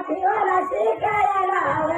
जीवाला शिकायला हवं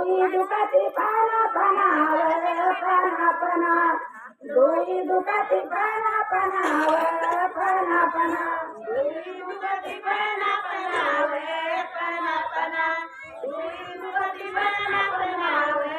दोन्ही दुखाती पाना पणावर पणा पणा दोन्ही दुखाती पाना पणावर पणा पणा दोन्ही दुखाती पाना पणावर पणा पणा दोन्ही दुखाती पाना पणावर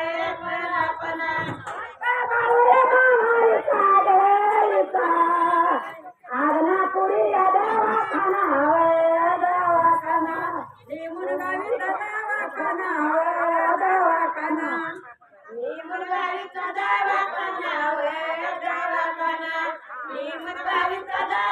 ముద్దావిత దేవకన్నా వేద దేవకన్నా నీ ముద్దావిత దేవ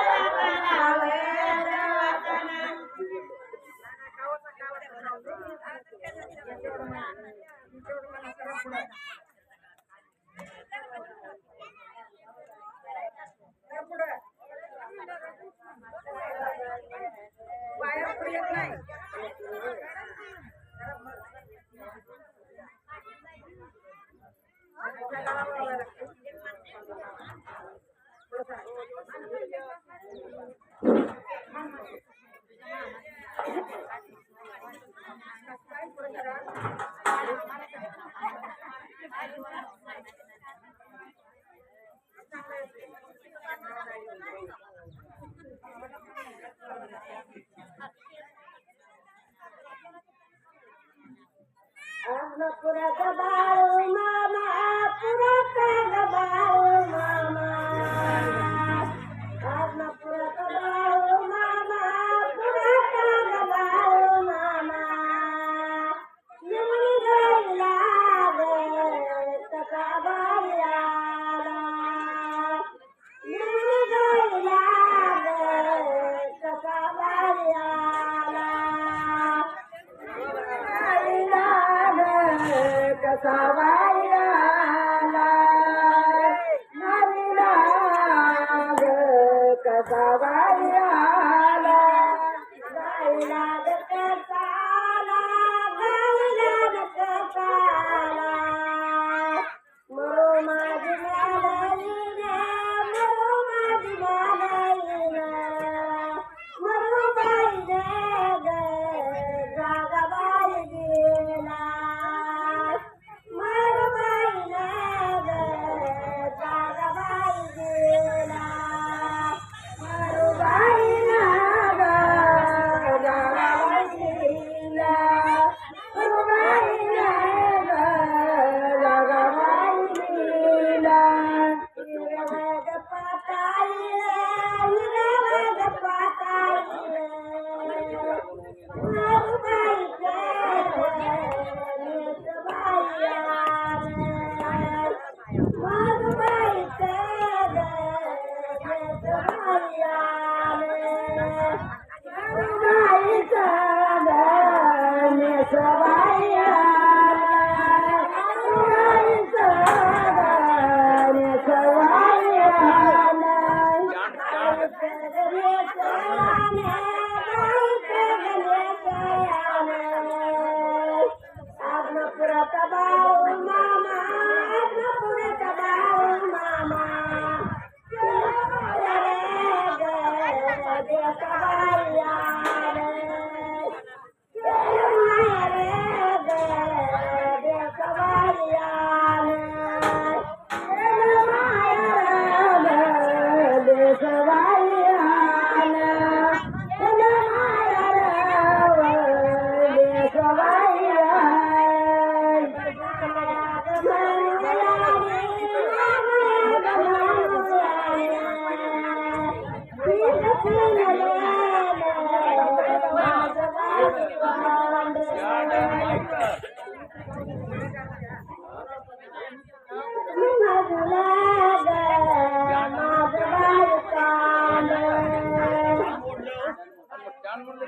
ಜಾನ್ ಮುಂದೆ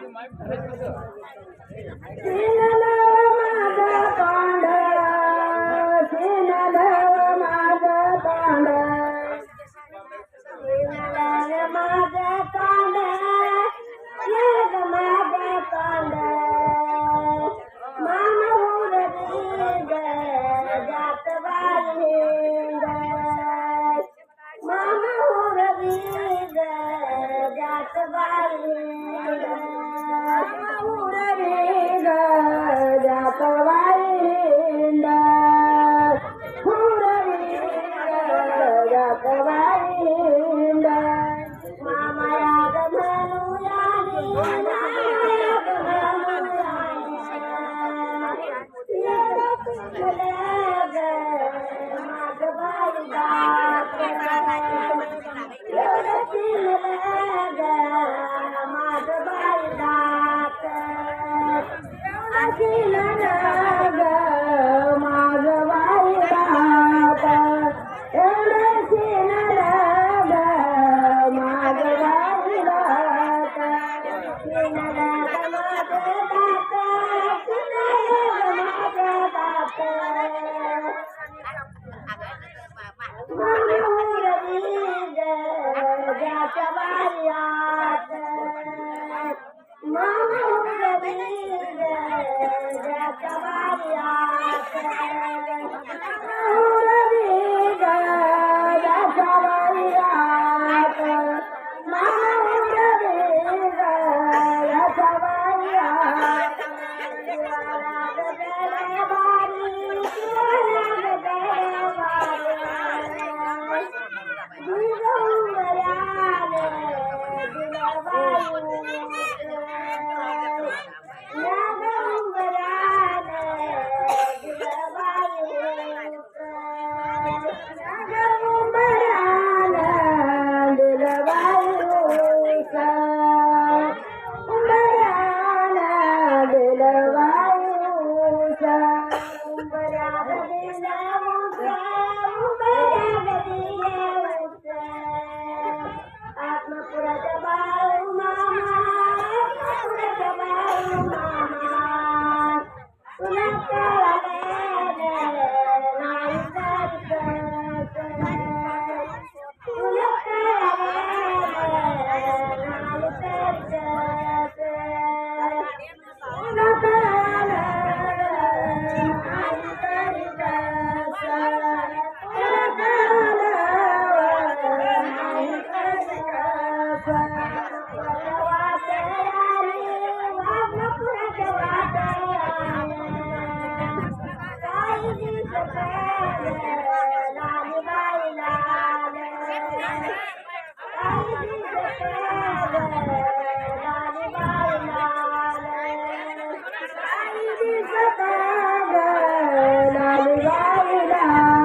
लाली